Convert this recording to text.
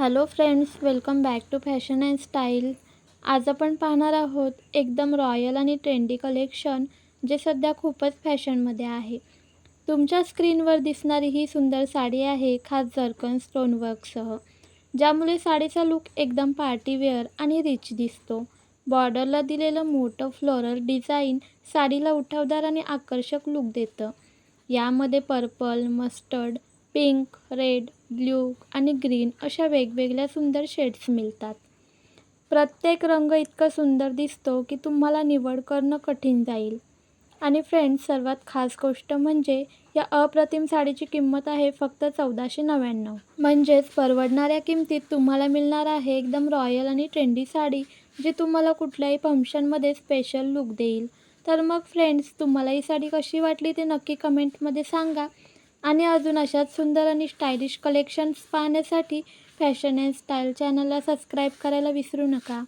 Hello friends welcome back to fashion and style आज आपण पाहणार आहोत एकदम रॉयल आणि ट्रेंडी कलेक्शन जे सध्या खूपच फॅशनमध्ये आहे. तुमच्या स्क्रीनवर दिसणारी ही सुंदर साडी आहे खास जर्कन स्टोनवर्कसह ज्यामुळे साडीचा लुक एकदम पार्टीवेअर आणि रिच दिसतो. बॉर्डरला दिलेलं मोठं फ्लोरल डिझाईन साडीला उठावदार आणि आकर्षक लुक देतं. यामध्ये purple mustard pink red blue आणि ग्रीन अशा वेगवेगळ्या सुंदर शेड्स मिळतात. प्रत्येक रंग इतका सुंदर दिसतो की तुम्हाला निवड करणं कठीण जाईल. आणि फ्रेंड्स सर्वात खास गोष्ट म्हणजे या अप्रतिम साडीची किंमत आहे फक्त चौदाशे नव्याण्णव. म्हणजेच परवडणाऱ्या किमतीत तुम्हाला मिळणार आहे एकदम रॉयल आणि ट्रेंडी साडी जी तुम्हाला कुठल्याही फंक्शनमध्ये स्पेशल लुक देईल. तर मग फ्रेंड्स तुम्हाला ही साडी कशी वाटली ते नक्की कमेंटमध्ये सांगा. आणि अजून अशाच सुंदर आणि स्टायलिश कलेक्शन्स पाहण्यासाठी फॅशन अँड स्टाईल चॅनलला सबस्क्राईब करायला विसरू नका.